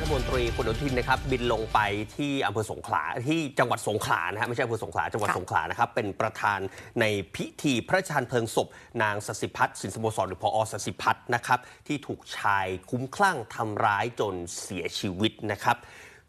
รัฐมนตรีคุณอนุทินนะครับบินลงไปที่อำเภอสงขลาที่จังหวัดสงขลานะฮะไม่ใช่อำเภอสงขลาจังหวัดสงขลานะครับเป็นประธานในพิธีพระราชทานเพลิงศพ นางสสิพัฒน์สินสโมสรหรือพอสสิพัฒน์นะครับที่ถูกชายคุ้มคลั่งทำร้ายจนเสียชีวิตนะครับ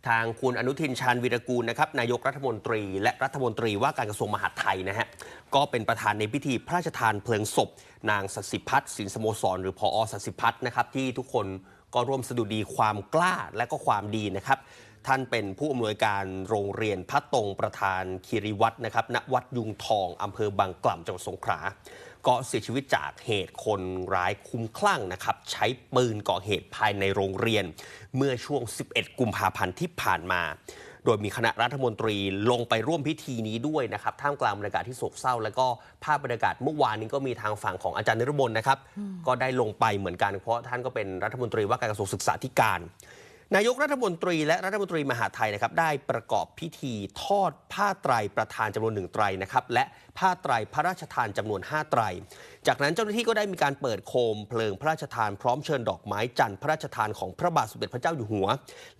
ทางคุณอนุทินชาญวีรกูลนะครับนายกรัฐมนตรี และรัฐมนตรีว่าการกระทรวงมหาดไทยนะฮะก็เป็นประธานในพิธีพระราชทานเพลิงศพ นางสสิพัฒน์สินสโมสรหรือพอสสิพัฒน์นะครับที่ทุกคน ก็ร่วมสดุดีความกล้าและก็ความดีนะครับ ท่านเป็นผู้อำนวยการโรงเรียนพระตรงประธานคีรีวัดนะครับณวัดยุงทองอำเภอบางกล่ำจังหวัดสงขลาก็เสียชีวิตจากเหตุคนร้ายคุ้มคลั่งนะครับ ใช้ปืนก่อเหตุภายในโรงเรียน เมื่อช่วง 11 กุมภาพันธ์ที่ผ่านมา โดยมีคณะรัฐมนตรีลงไปร่วมพิธีนี้ด้วยนะครับท่ามกลางบรรยากาศที่โศกเศร้า และก็ภาพบรรยากาศเมื่อวานนี้ก็มีทางฝั่งของอาจารย์นฤมลนะครับ ก็ได้ลงไปเหมือนกันเพราะท่านก็เป็นรัฐมนตรีว่าการกระทรวงศึกษาธิการ นายกรัฐมนตรีและรัฐมนตรีมหาไทยนะครับได้ประกอบพิธีทอดผ้าไตรประธานจำนวนหนึ่งไตรนะครับและผ้าไตรพระราชทานจำนวน 5 ไตร จากนั้นเจ้าหน้าที่ก็ได้มีการเปิดโคมเพลิงพระราชทานพร้อมเชิญดอกไม้จันทร์พระราชทานของพระบาทสมเด็จพระเจ้าอยู่หัว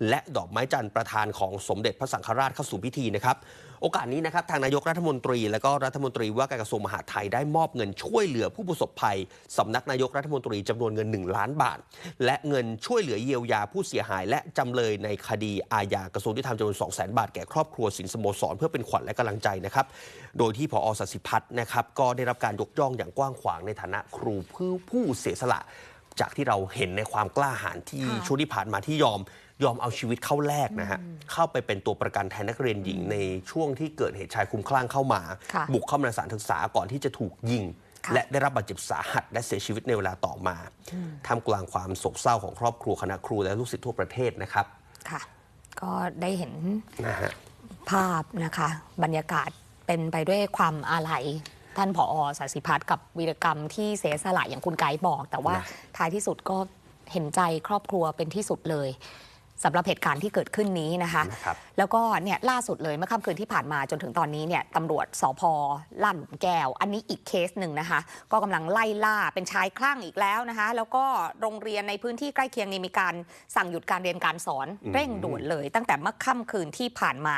และดอกไม้จันทร์ประธานของสมเด็จพระสังฆราชเข้าสู่พิธีนะครับ โอกาสนี้นะครับทางนายกรัฐมนตรี และก็รัฐมนตรีว่าการกระทรวงมหาดไทยได้มอบเงินช่วยเหลือผู้ประสบภัยสำนักนายกรัฐมนตรีจำนวนเงิน 1 ล้านบาท และเงินช่วยเหลือเยียวยาผู้เสียหาย และจำเลยในคดีอาญากระทรวงยุติธรรมจำนวน2 0 0 0 0 0 บาทแก่ครอบครัวสินสโมสรเพื่อเป็นขวัญและกำลังใจนะครับโดยที่พอสัสิพัฒน์นะครับก็ได้รับการยกย่องอย่างกว้างขวางในฐานะครูผู้ผู้เสียสละ จากที่เราเห็นในความกล้าหาญที่ค่ะ ช่วงที่ผ่านมาที่ยอมยอมเอาชีวิตเข้าแลกนะฮะเข้าไปเป็นตัวประกันแทนนักเรียนหญิงในช่วงที่เกิดเหตุชายคลุ้มคลั่งเข้ามา ค่ะบุกเข้ามาในสถานศึกษาก่อนที่จะถูกยิง ค่ะ และได้รับบาดเจ็บสาหัส และเสียชีวิตในเวลาต่อมาท่ามกลางความโศกเศร้าของครอบครัวคณะครูและลูกศิษย์ทั่วประเทศนะครับค่ะ ก็ได้เห็นนะฮะ ภาพนะคะ บรรยากาศเป็นไปด้วยความอาลัย ท่านผอสาสิพัฒน์กับวีรกรรมที่เสียสละอย่างคุณไกด์บอก แต่ว่านะท้ายที่สุดก็เห็นใจครอบครัวเป็นที่สุดเลยสำหรับเหตุการณ์ที่เกิดขึ้นนี้นะคะนะครับแล้วก็เนี่ยล่าสุดเลยเมื่อค่ำคืนที่ผ่านมาจนถึงตอนนี้เนี่ยตำรวจสพลาดหลุมแก้ว อันนี้อีกเคสหนึ่งนะคะ ก็กำลังไล่ล่าเป็นชายคลั่งอีกแล้วนะคะ แล้วก็โรงเรียนในพื้นที่ใกล้เคียงนี่มีการสั่งหยุดการเรียนการสอนเร่งด่วนเลย ตั้งแต่เมื่อค่ำคืนที่ผ่านมา